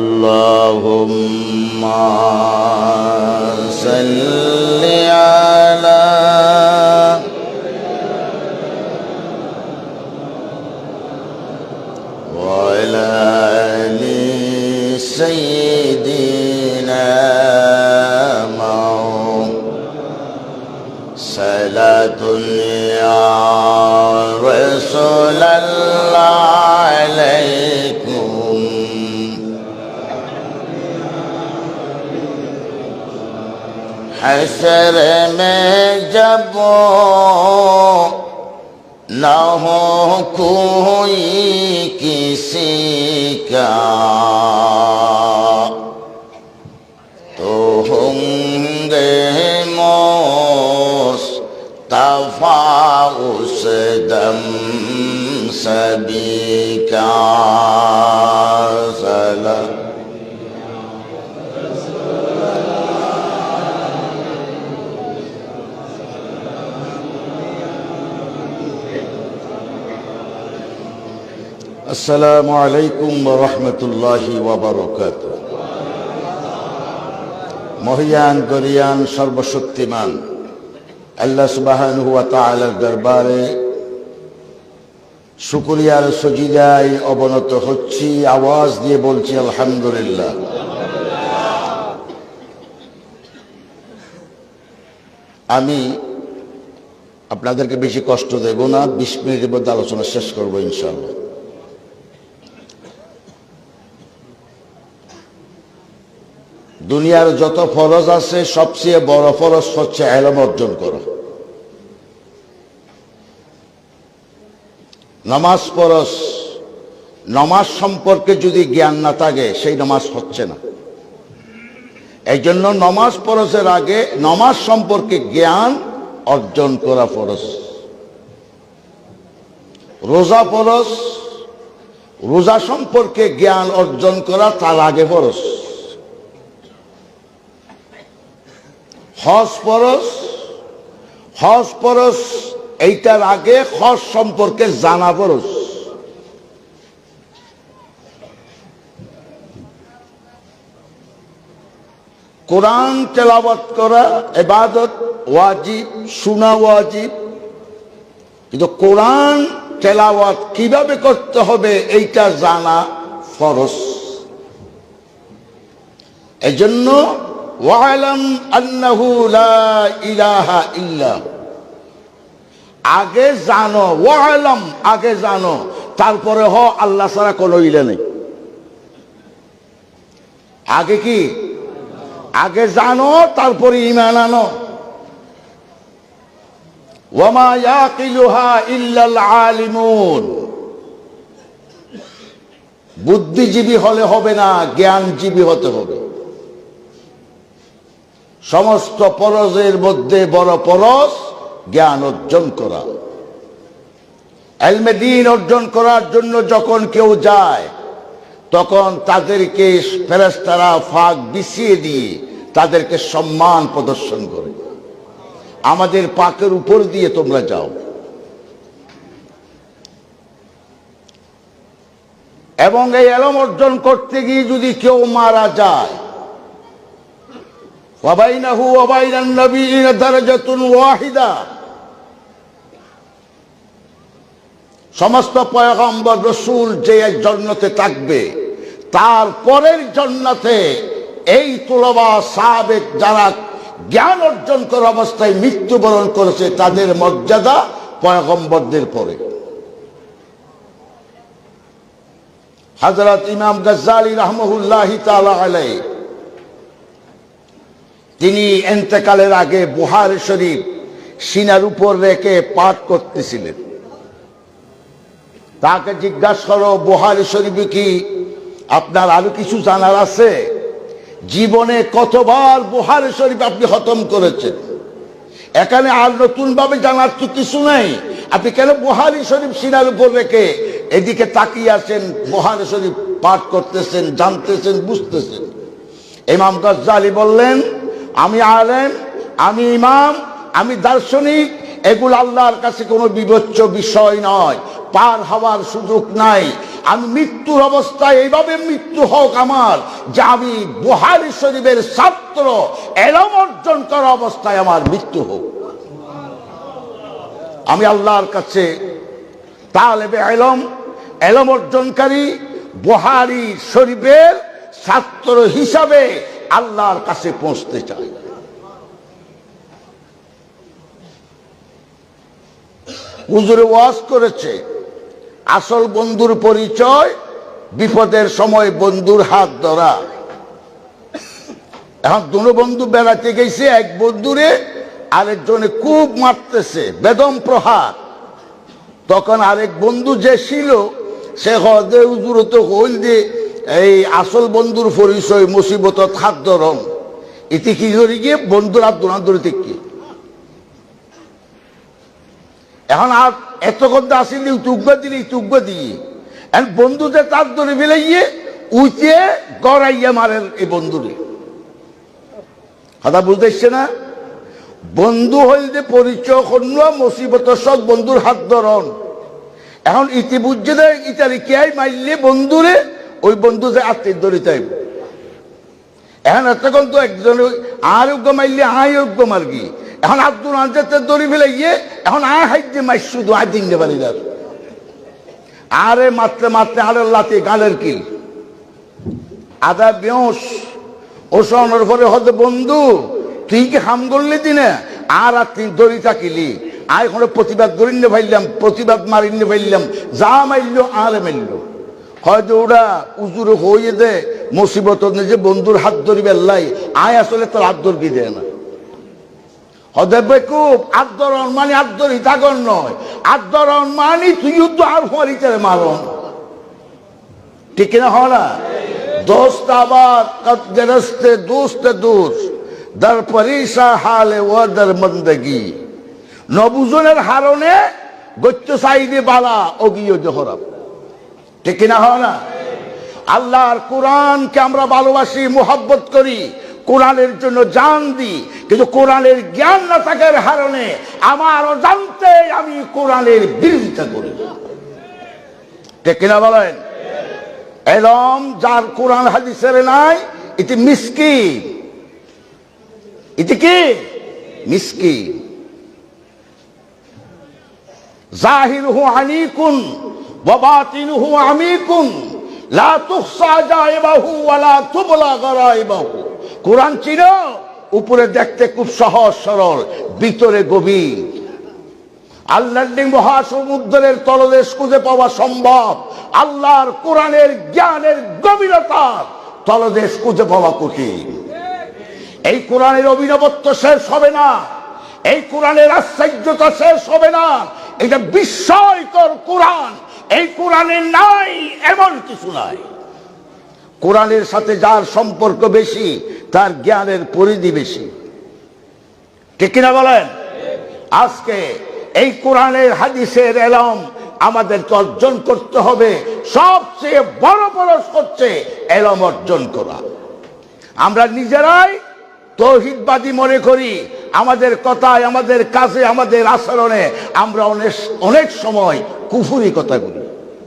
اللهم صل على وعلى آل سيدنا صلاة يا رسول الله. حشر میں جب نہ ہو کوئی کسی کا আসসালামু আলাইকুম রহমতুল্লাহি ওবরকাত মহিয়ান, গরিয়ান, সর্বশক্তিমান, আল্লাহ সুবাহান হুয়া তাআলার দরবারে শুকুরিয়ার সজিদায় অবনত হচ্ছি, আওয়াজ দিয়ে বলছি আলহামদুলিল্লাহ। আমি আপনাদেরকে বেশি কষ্ট দেব না, বিশ মিনিটের মধ্যে আলোচনা শেষ করব ইনশাল্লাহ দুনিয়ার যত ফরজ আছে, সবচেয়ে বড় ফরজ হচ্ছে এলম অর্জন করা। নমাজ ফরজ, নমাজ সম্পর্কে যদি জ্ঞান না থাকে, সেই নমাজ হচ্ছে না। এই জন্য নমাজ ফরজের আগে নমাজ সম্পর্কে জ্ঞান অর্জন করা ফরজ। রোজা ফরজ, রোজা সম্পর্কে জ্ঞান অর্জন করা তার আগে ফরজ। হজ পরস হজ পরস এইটার আগে হজ সম্পর্কে জানা পরস। কোরআন তেলাবত করা এবাদত ওয়াজিব শোনা ওয়াজিব। কিন্তু কোরআন তেলাওয়াত কীভাবে করতে হবে এইটা জানা ফরস। এই জন্য ওয়ালাম আন্নাহু লা ইলাহা ইল্লা আগে জানো, ওয়ালাম আগে জানো, তারপরে হ, আল্লাহ ছাড়া কোনো ইলে নেই। আগে কি? আগে জানো, তারপরে ইমান আনো। ওয়ামা ইয়াকিলুহা ইল্লাল আলিমুন। বুদ্ধিজীবী হলে হবে না, জ্ঞানজীবী হতে হবে। সমস্ত পরজের মধ্যে বড় পরশ জ্ঞান অর্জন করা। এলমে দিন অর্জন করার জন্য যখন কেউ যায়, তখন তাদেরকে ফেরেস্তারা ফাঁক বিছিয়ে দিয়ে তাদেরকে সম্মান প্রদর্শন করে। আমাদের পাকের উপর দিয়ে তোমরা যাও। এবং এই এলম অর্জন করতে গিয়ে যদি কেউ মারা যায় ওয়াবাইনাহু ওয়াবাইনান নবীন দারাজাতুন ওয়াহিদা সমস্ত পয়গম্বর রসুল যে এক জন্নতে থাকবে, তার পরের জন্নতে এই তুলবা সাবেক যারা জ্ঞান অর্জন করার অবস্থায় মৃত্যুবরণ করেছে, তাদের মর্যাদা পয়গম্বরদের পরে। হজরত ইমাম গজ্জালি রহমহুল্লাহ তালা আলাই তিনি এন্তেকালের আগে বুহার শরীফ সিনার উপর রেখে পাঠ করতেছিলেন। তাকে জিজ্ঞাসা করো, বুহারি শরীফে কি আপনার আরও কিছু জানার আছে? জীবনে কতবার বুহারি শরীফ আপনি খতম করেছেন? এখানে আর নতুন ভাবে জানার তো কিছু নাই। আপনি কেন বুহারি শরীফ সিনার উপর রেখে এদিকে তাকিয়ে আছেন, বুহারি শরীফ পাঠ করতেছেন, জানতেছেন, বুঝতেছেন? ইমাম গজ্জালি বললেন আমি আলেম, আমি ইমাম, আমি দার্শনিক, এগুলো আল্লাহর কাছে কোনো বিবেচ্য বিষয় নয়। পার হওয়ার সুযোগ নাই। আমি মৃত্যুর অবস্থায় এইভাবে মৃত্যু হোক আমার, যে আমি বুহারি শরীফের ছাত্র, এলম অর্জন করা অবস্থায় আমার মৃত্যু হোক। আমি আল্লাহর কাছে তালেবে এলম এলম অর্জনকারী, বুহারি শরীফের ছাত্র হিসাবে আল্লাহর কাছে পৌঁছতে চাই। হুজুরে ওয়াজ করেছে, আসল বন্ধুর পরিচয়, বিপদের সময় বন্ধুর হাত ধরা। এখন দুনো বন্ধু বেড়াতে গেছে, এক বন্ধুরে আরেকজনে খুব মারতেছে, বেদম প্রহার। তখন আরেক বন্ধু যে ছিল, সে হদে হুজুর তো হইল যে এই আসল বন্ধুর পরিচয় মুসিবত হাত ধরন ইতি কি করে গিয়ে বন্ধুর হাত ধরা ধরে কি? এখন আর এত কথা আসিলি তুকবা দিলি তুকবা দিয়ে এখন বন্ধু যে তার ধরে ফেলাইয়ে উইচে গড়াইয়া মারেন এই বন্ধুরে। কথা বুঝতেছে না? বন্ধু হইল পরিচয় অন্য মুসিবত সব বন্ধুর হাত ধরন এখন ইতি বুঝছে না ইতারি কে মারলে বন্ধুরে ওই বন্ধু যে আত্মীয় চাইব এখন এতক্ষণ তো একজন আর যোগ্য মারলে আয় যোগ্য মার্গি। এখন আব্দুল আনজাতের দড়ি ফেলে গিয়ে এখন আয় হাইতে মাই শুধু আয় দিন পারি না আরে মাত্রে মাত্রে আরে লাতে গালের কিল। আদা বেঁস ওসনের পরে হতে বন্ধু, তুই কি হাম করলি দিনে? আর আর তুই দড়ি থাকিলি। আয় এখন প্রতিবাদ করিনে ফাইলাম প্রতিবাদ মারিনে ফাইলাম যা মারল আর মারল হয়তো ওরা উজুরে হয়ে দে, মুসিবত নিজে বন্ধুর হাত ধরি বেল্লাই আয় আসলে তোর হাত ধরবি দেয় না। হদে বেকুব আদরণ মানে তাগর নয়। মানে তো আর ঠিক না? দর দর মন্দগি। নবুজনের হারণে গচ্চ সাইডে বালা, অগিও জহরব। ঠিক কিনা হয় না? আল্লাহর কোরআনকে আমরা ভালোবাসি, মোহাব্বত করি, কোরআনের জন্য জান দিই, কিন্তু কোরআনের জ্ঞান না থাকার কারণে আমার অজান্তে আমি কোরআনের বিরোধিতা করি। ঠিক কিনা বলেন? এলম যার কোরআন হাদিসের নাই, এটি মিসকি এটি কি? মিসকি জাহিরহু আনিকুন ওয়াবাতিনুহু আমিকুন। লা তুহসা জাইবাহু ওয়ালা তুবলা গরাইবাহু। কোরআন ছিল উপরে দেখতে খুব সহজ সরল, ভিতরে গভীর। আল্লাহর মহাসমুদ্রের তলদেশ খুঁজে পাওয়া সম্ভব। আল্লাহর কোরআনের জ্ঞানের গভীরতার তলদেশ খুঁজে পাওয়া কঠিন। এই কোরআনের অভিনবত্ব শেষ হবে না। এই কোরআনের আশ্চর্যতা শেষ হবে না। এটা বিস্ময়কর কোরআন। এই কোরআনের নাই, এমন কিছু নাই। কোরআনের সাথে যার সম্পর্ক বেশি, তার জ্ঞানের পরিধি বেশি। ঠিক কিনা বলেন? আজকে এই কোরআনের হাদিসের এলম আমাদেরকে অর্জন করতে হবে। সবচেয়ে বড় পরশ হচ্ছে এলম অর্জন করা। আমরা নিজেরাই তৌহিদবাদী মনে করি আমাদের কথায়, আমাদের কাজে, আমাদের আচরণে আমরা অনেক অনেক সময় কুফুরি কথা বলি।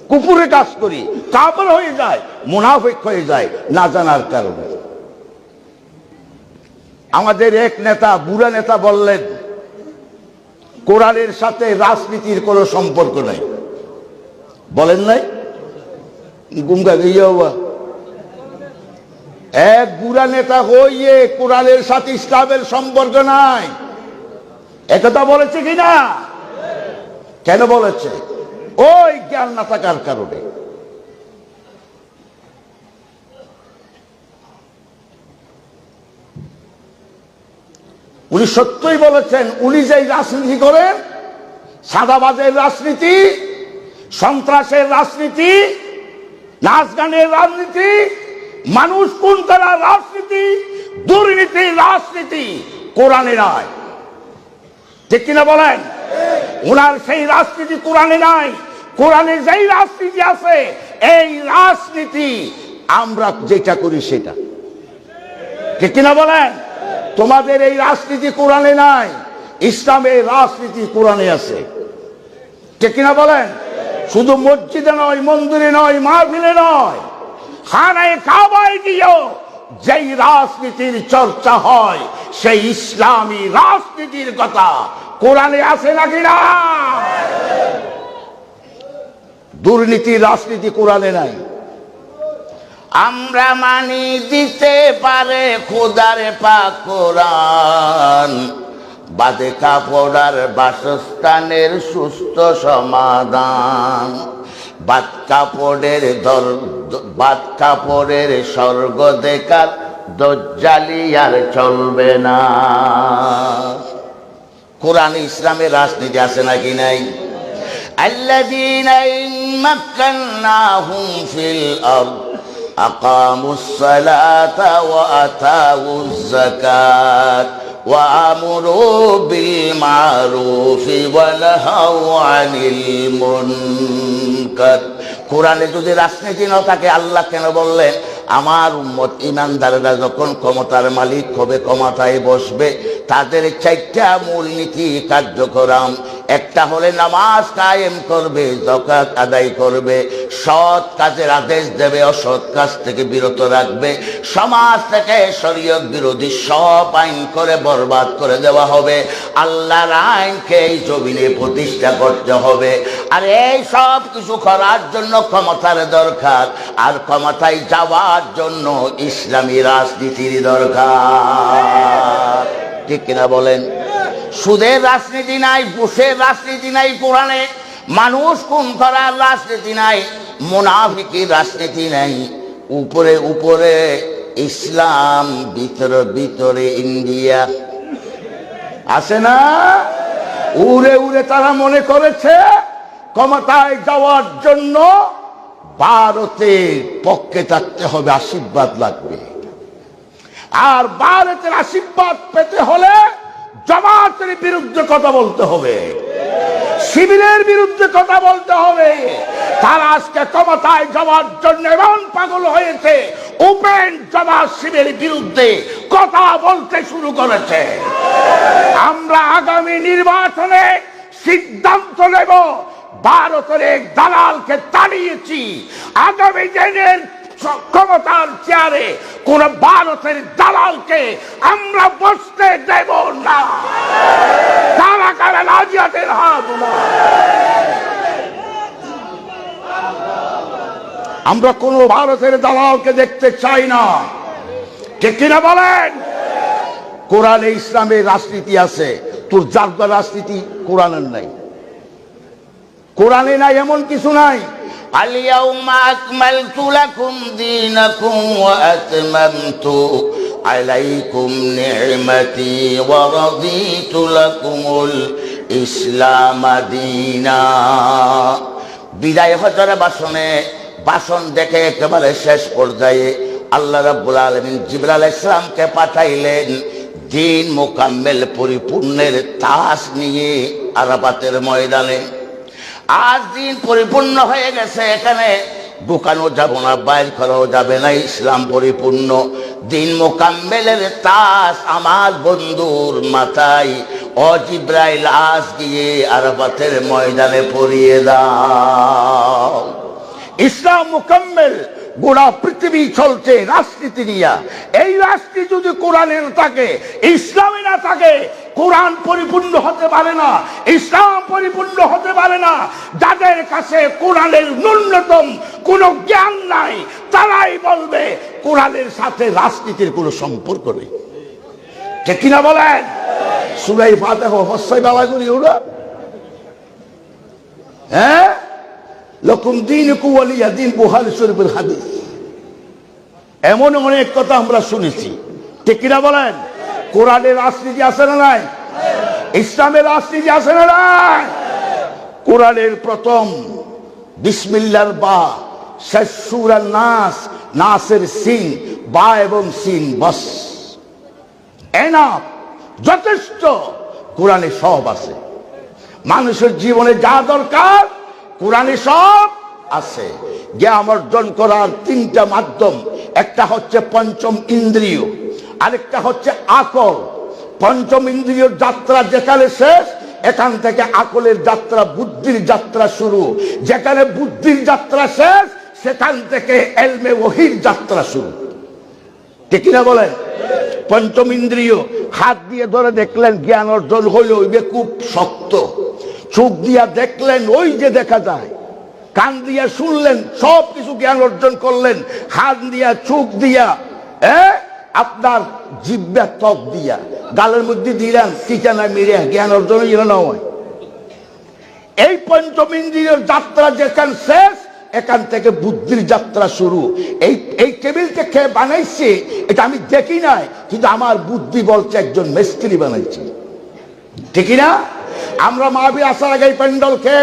কুপুরে কাজ করি কাপড় হয়ে যায়, মুনাফিক হয়ে যায়, না জানার কারণে। আমাদের এক নেতা, বুড়া নেতা বললেন, কোরআনের সাথে রাজনীতির কোনো সম্পর্ক নাই। বলেন নাই? গুমগা গিয়ে এক বুড়া নেতা হইয়ে কোরআনের সাথে ইসলামের সম্পর্ক নাই। একথা বলেছে কিনা কেন বলেছে? ওই জ্ঞান না থাকার কারণে। উনি সত্যই বলেছেন, উনি যেই রাজনীতি করেন, সাদাবাজের রাজনীতি, সন্ত্রাসের রাজনীতি, নাচ গানের রাজনীতি মানুষ কোন তারা রাজনীতি? দুর্নীতির রাজনীতি কোরআনে নয় ঠিক কিনা বলেন? ওনার সেই রাজনীতি কোরআনে নাই। কোরআনে যেই রাজনীতি আছে, এই রাজনীতি আমরা যেটা করি সেটা। ঠিক কিনা বলেন? তোমাদের এই রাজনীতি কোরআনে নাই, ইসলামের রাজনীতি কোরআনে আছে। ঠিক কিনা বলেন? শুধু মসজিদে নয়, মন্দিরে নয়, মাহফিলে নয় খানায় কাবায় গিয়েও যেই রাজনীতির চর্চা হয়, সেই ইসলামী রাজনীতির কথা কোরআনে আছে নাকি না? দুর্নীতি রাজনীতি কোরআনে নাই। আমরা মানি দিতে পারে খোদারে পাক কোরআন। বাদে কাপড়ার বাসস্থানের সুস্থ সমাধান। বাদ কাপড়ের দর বাদ কাপড়ের স্বর্গ দেখার দজ্জালি আর চলবে না কোরআন ইসলামের রাজনীতি আছে নাকি নাই الذين إن مكناهم في الأرض أقاموا الصلاة وأتاوا الزكاة وأمروا بالمعروف ونهوا عن المنكر কোরআনে যদি রাজনীতি না থাকে, আল্লাহ কেন বললেন, আমার উম্মত ইমানদারেরা যখন ক্ষমতার মালিক হবে, ক্ষমতায় বসবে, তাদের চারটা মূলনীতি কার্যক্রম। একটা হলে নামাজ কায়েম করবে জকাত আদায় করবে, সৎ কাজের আদেশ দেবে, অসৎ কাজ থেকে বিরত রাখবে, সমাজ থেকে শরীয়ত বিরোধী সব আইন করে বরবাদ করে দেওয়া হবে, আল্লাহর আইনকে এই জমিনে প্রতিষ্ঠা করতে হবে। আর এই সব কিছু করার জন্য ক্ষমতার দরকার, আর ক্ষমতায় যাওয়ার জন্য ইসলামী রাজনীতির দরকার। ঠিক কিনা বলেন? সুদের রাজনীতি নাই বুশের রাজনীতি নাই কোরআনে। মানুষ কোন করার রাজনীতি নাই, মুনাফিকির রাজনীতি নাই। উপরে উপরে ইসলাম, ভিতরে ভিতরে ইন্ডিয়া। আছে না? উড়ে উড়ে তারা মনে করেছে, ক্ষমতায় যাওয়ার জন্য ভারতের পক্ষে থাকতে হবে, আশীর্বাদ লাগবে। আর ভারতের আশীর্বাদ পেতে হলে জমাতের বিরুদ্ধে কথা বলতে হবে। শিবিরের বিরুদ্ধে কথা বলতে হবে। তারা আজকে ক্ষমতায় যাওয়ার জন্য এমন পাগল হয়েছে ওপেন জমাত শিবিরের বিরুদ্ধে কথা বলতে শুরু করেছে। আমরা আগামী নির্বাচনে সিদ্ধান্ত নেব, ভারতের দালালকে তাড়িয়েছি। আগামী দিনের ক্ষমতার চেয়ারে কোন ভারতের দালালকে আমরা বসতে দেব না। কারা কারা রাজিয়াতের হাত আমরা কোন ভারতের দালালকে দেখতে চাই না। ঠিক কিনা বলেন? কোরআনে ইসলামের রাজনীতি আছে। তোর জারদার রাজনীতি কোরআনের নাই। কোরআনে নাই এমন কিছু নাই। اليوم أكملت لكم دينكم وأتممت عليكم نعمتي ورضيت لكم الإسلام دينا বিদায় হজরে বাসনে বাসন দেখে একেবারে শেষ পর্যায়ে আল্লাহ রাব্বুল আলমিন জিবরাল ইসলামকে পাঠাইলেন দিন মোকাম্মেল পরিপূর্ণের তাস নিয়ে আরাবাতের ময়দানে আজ দিন পরিপূর্ণ হয়ে গেছে, এখানে ঢুকানো যাব না, বাইর করাও যাবে না, ইসলাম পরিপূর্ণ। দিন মোকাম্বেলের তাস আমার বন্ধুর মাথায়, অজিব্রাইল লাশ গিয়ে আরাফাতের ময়দানে পরিয়ে দাও। ইসলাম মুকাম্মেল গোড়া পৃথিবী চলছে রাজনীতি নিয়ে। এই রাজনীতি যদি কোরআনের থাকে, ইসলামে না থাকে, কোরআন পরিপূর্ণ হতে পারে না, ইসলাম পরিপূর্ণ হতে পারে না। যাদের কাছে কোরআনের ন্যূনতম কোনো জ্ঞান নাই, তারাই বলবে, কোরআনের সাথে রাজনীতির কোনো সম্পর্ক নেই। ঠিক কিনা বলেন? সুরাই ফাতে বাবা করি ওরা। হ্যাঁ? লকুম দিন কুয়ালিয়া দিন বুহারি শরীফের হাদিস। এমন অনেক কথা আমরা শুনেছি। ঠিক কিনা বলেন? কোরআনের রাজনীতি আছে না নাই? ইসলামের রাজনীতি আছে না নাই? কোরআনের প্রথম বিসমিল্লার বা, শেষ নাস, নাসের সিন, বা এবং সিন বস। এনাফ, যথেষ্ট। কোরআনে সব আছে। মানুষের জীবনে যা দরকার কোরআনে সব আছে। জ্ঞান অর্জন করার তিনটা মাধ্যম। একটা হচ্ছে পঞ্চম ইন্দ্রিয়, আরেকটা হচ্ছে আকল। পঞ্চম ইন্দ্রিয় যাত্রা যেখানে শেষ, এখান থেকে আকলের যাত্রা, বুদ্ধির যাত্রা শুরু। যেখানে বুদ্ধির যাত্রা শেষ, সেখান থেকে এলমে ওহির যাত্রা শুরু। ঠিক না বলেন? পঞ্চম ইন্দ্রিয়, হাত দিয়ে ধরে দেখলেন জ্ঞান অর্জন হইল খুব শক্ত। চোখ দিয়া দেখলেন, ওই যে দেখা যায়। কান দিয়া শুনলেন, সব কিছু জ্ঞান অর্জন করলেন। হাত দিয়া, চোখ দিয়া হ্যাঁ আপনার জিব্বা ত্বক দিয়া। গালের মধ্যে দিলেন ঠিকানা মেরে, জ্ঞান অর্জন এই পঞ্চম যাত্রা যেখান শেষ, এখান থেকে বুদ্ধির যাত্রা শুরু। এই এই টেবিলটা কে বানাইছে, এটা আমি দেখি নাই, কিন্তু আমার বুদ্ধি বলছে একজন মিস্ত্রি বানাইছে। ঠিক না? আমরা মাহবি আসার আগে প্যান্ডল কে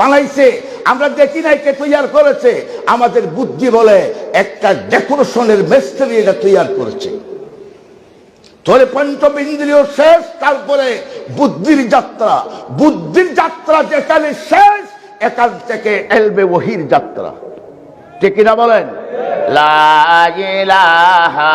বানাইছে? আমরা দেখি নাই কে তৈয়ার করেছে। আমাদের বুদ্ধি বলে একটা ডেকোরেশনের মিস্ত্রি এটা তৈয়ার করেছে। তাহলে পঞ্চম ইন্দ্রিয় শেষ, তারপরে বুদ্ধির যাত্রা। বুদ্ধির যাত্রা যেখানে শেষ, এখান থেকে এলবে ওহির যাত্রা। ঠিক কিনা বলেন? লা ইলাহা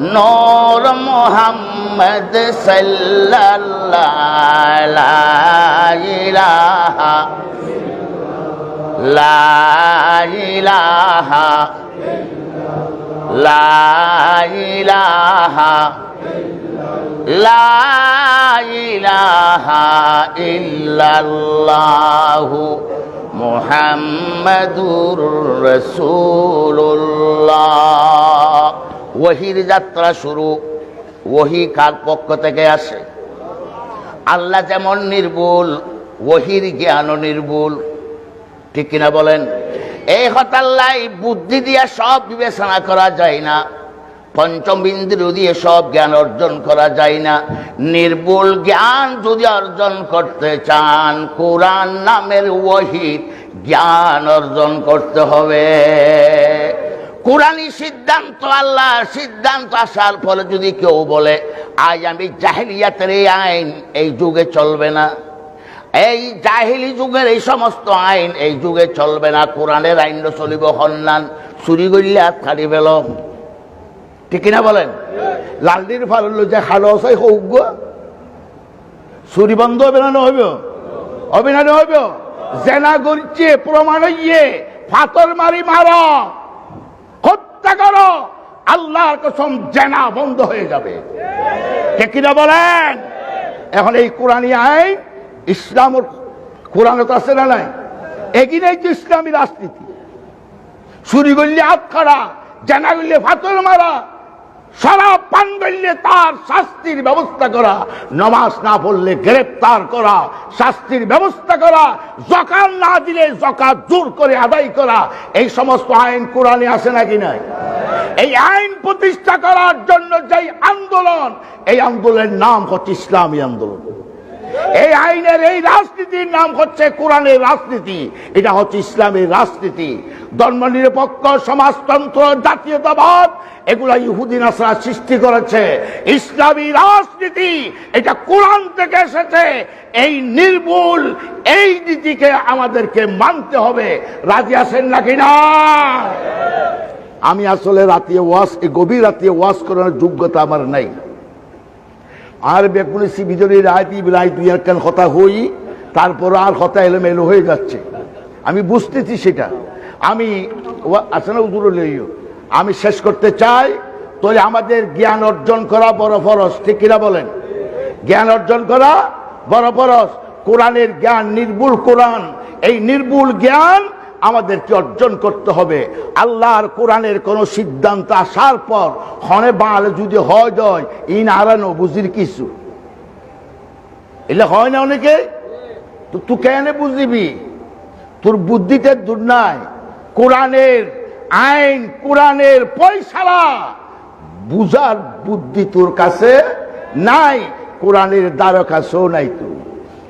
নূর মোহাম্মদ সাল্লাল্লাহ লাইলাহা লাইলাহা লাইলাহা ইল্লাল্লাহু মুহাম্মাদুর রাসূলুল্লাহ। ওহির যাত্রা শুরু, ওহি কার পক্ষ থেকে আসে? আল্লাহ যেমন নির্ভুল, ওহির জ্ঞানও নির্ভুল। ঠিক কিনা বলেন? এই হতাল্লাই বুদ্ধি দিয়ে সব বিবেচনা করা যায় না। পঞ্চম দিয়ে সব জ্ঞান অর্জন করা যায় না। নির্ভুল জ্ঞান যদি অর্জন করতে চান, কোরআন নামের ওহির জ্ঞান অর্জন করতে হবে। কোরআনই সিদ্ধান্ত, আল্লাহর সিদ্ধান্ত আসার ফলে যদি কেউ বলে, আজ আমি জাহিলিয়াতের এই আইন এই যুগে চলবে না। এই জাহিলি যুগের এই সমস্ত আইন এই যুগে চলবে না। কোরআনের আইন চলিব হন্যান, চুরি করলে হাত খাড়ি পেল ঠিক না বলেন? লালডির ফালল যে খালো আছে হোক চুরি বন্ধ হবে না হইব? হবে না হইব? জেনা করছে প্রমাণ হইয়ে, ফাতর মারি মার। হত্যা করো, আল্লাহর কসম জেনা বন্ধ হয়ে যাবে। কিনা বলেন? এখন এই কোরআনী আইন কোরানও তো আছে না নাই? এগিয়ে তো ইসলামী রাজনীতি। চুরি করলে হাত খারা জেনা করলে ফাতর মারা সারা করলে তার শাস্তির ব্যবস্থা করা, নমাজ না পড়লে গ্রেপ্তার করা, শাস্তির ব্যবস্থা করা, জকাত না দিলে জকাত জোর করে আদায় করা, এই সমস্ত আইন কোরআনে আসে নাকি নাই? এই আইন প্রতিষ্ঠা করার জন্য যে আন্দোলন, এই আন্দোলনের নাম হচ্ছে ইসলামী আন্দোলন। এই আইনের এই রাজনীতির নাম হচ্ছে কোরআনের রাজনীতি। এটা হচ্ছে ইসলামের রাজনীতি। ধর্মনিরপেক্ষ, সমাজতন্ত্র, জাতীয়তাবাদ, এগুলা ইহুদিন আসরা সৃষ্টি করেছে। ইসলামী রাজনীতি, এটা কোরআন থেকে এসেছে। এই নির্মূল এই নীতিকে আমাদেরকে মানতে হবে। রাজি আছেন নাকি না? আমি আসলে রাতে এই গভীর রাতে ওয়াশ করার যোগ্যতা আমার নাই। আর বেগুনি ভিতরে রায়তি বিলাই দুই একখান কথা হই তারপর আর কথা এলোমেলো হয়ে যাচ্ছে। আমি বুঝতেছি সেটা। আমি না উদুর আমি শেষ করতে চাই, তাহলে আমাদের জ্ঞান অর্জন করা বড় ফরস ঠিক কিনা বলেন? জ্ঞান অর্জন করা বড় ফরস কোরআনের জ্ঞান, নির্ভুল কোরআন। এই নির্ভুল জ্ঞান আমাদেরকে অর্জন করতে হবে। আল্লাহর কোরআনের কোন সিদ্ধান্ত আসার পর, হনে বালে যদি হয় জয়, ইন আরানো বুঝির কিছু। এলে হয় না অনেকে? তো তুই কেন বুঝিবি? তোর বুদ্ধিতে দূর নাই। কোরআনের আইন, কোরআনের পয়সালা বুঝার বুদ্ধি তোর কাছে নাই। কোরআনের দ্বার কাছেও নাই তো।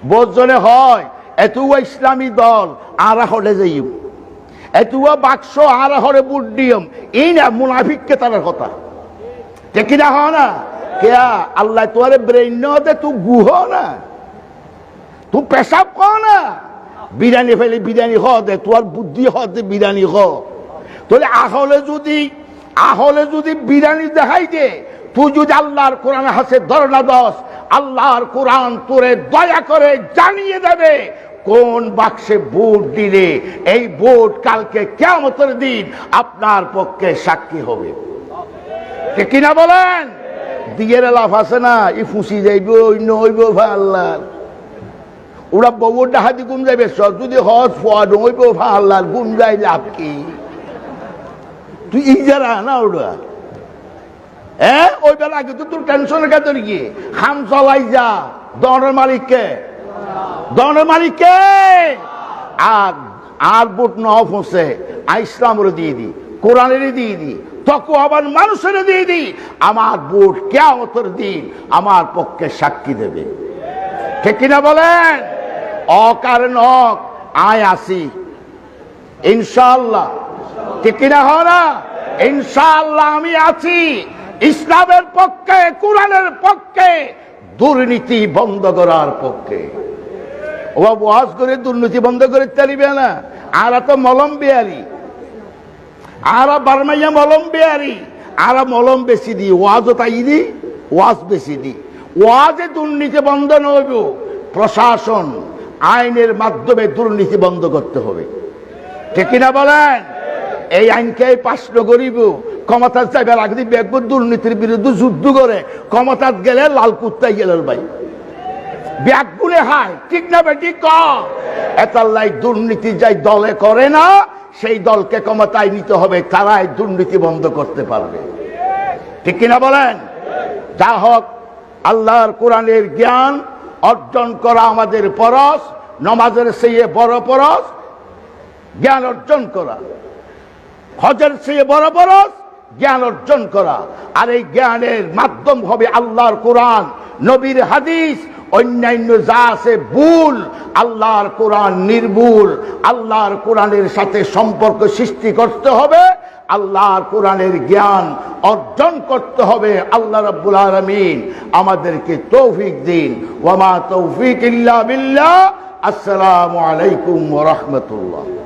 বোঝনে হয় এতুয়া ইসলামী দল আরা হলে যাইম এতুয়া বাক্স আরা হরে বুট এই না মুনাফিককে তার কথা। ঠিক কিনা হয় না? কেয়া আল্লাহ তোরে ব্রেন দে তুই গুহ না। তুই পেশাব কর না। বিরিয়ানি ফেলে বিরিয়ানি হ দে তোর বুদ্ধি হ দে, বিরিয়ানি হ তাহলে আহলে যদি আহলে যদি বিরিয়ানি দেখাই দে তুই যদি আল্লাহর কোরআন হাসে ধরনা দশ আল্লাহর কোরআন তোরে দয়া করে জানিয়ে দেবে কোন বাক্সে ভোট দিলে এই ভোট কালকে কেমতের দিন আপনার পক্ষে সাক্ষী হবে। কিনা বলেন? দিয়ের লাভ আছে না, ই ফুসি যাইব অন্য হইব আল্লাহ। ওরা বউর ডাহাতি গুম যাবে সব যদি হজ ফোয়াদ হইব আল্লাহ, গুম যাই লাভ কি? তুই ইজারা না ওরা? হ্যাঁ ওই বেলা আগে তো তোর টেনশনের কাছে কি? খাম চলাই যা, দনের মালিককে দনের মালিককে আর আর বুট ন ফসে ইসলামের দিয়ে দি কোরআনের দিয়ে দি তকু আবার মানুষের দিয়ে দি, আমার বুট কেমতর দিন আমার পক্ষে সাক্ষী দেবে। ঠিক কিনা বলেন? অকারণ আয় আসি। ইনশাল্লাহ ঠিক কিনা না? ইনশাল্লাহ আমি আছি। ইসলামের পক্ষে, কোরআনের পক্ষে, দুর্নীতি বন্ধ করার পক্ষে। ও ওয়াজ করে দুর্নীতি বন্ধ করে চালিবে না। আর তো মলম বিয়ারি আর বারমাইয়া মলম বিয়ারি আর মলম বেশি দি, ওয়াজও তাই দি, ওয়াজ বেশি দি। ওয়াজে দুর্নীতি বন্ধ নইব প্রশাসন আইনের মাধ্যমে দুর্নীতি বন্ধ করতে হবে। ঠিক কিনা বলেন? এই আইনকে পাশন করিব। ক্ষমতার চাইবার আগে ব্যাগ দুর্নীতির বিরুদ্ধে যুদ্ধ করে। ক্ষমতার গেলে লাল কুত্তাই গেল ভাই। ব্যাগ হায়, ঠিক না বেটি ক? এতাল্লাই দুর্নীতি যাই দলে করে না, সেই দলকে ক্ষমতায় নিতে হবে, তারাই দুর্নীতি বন্ধ করতে পারবে। ঠিক কিনা বলেন? যা হোক, আল্লাহর কোরআনের জ্ঞান অর্জন করা আমাদের পরশ, নমাজের সেই বড় পরশ, জ্ঞান অর্জন করা। হজের চেয়ে বড় বড় জ্ঞান অর্জন করা। আর এই জ্ঞানের মাধ্যম হবে আল্লাহর কোরআন, নবীর হাদিস, অন্যান্য যা আছে ভুল, আল্লাহর কোরআন নির্ভুল। আল্লাহর কোরআনের সাথে সম্পর্ক সৃষ্টি করতে হবে, আল্লাহর কোরআনের জ্ঞান অর্জন করতে হবে। আল্লাহ রাব্বুল আলামিন আমাদেরকে তৌফিক দিন। ওয়ামা তৌফিক ইল্লা বিল্লাহ। আসসালামু আলাইকুম রাহমাতুল্লাহ।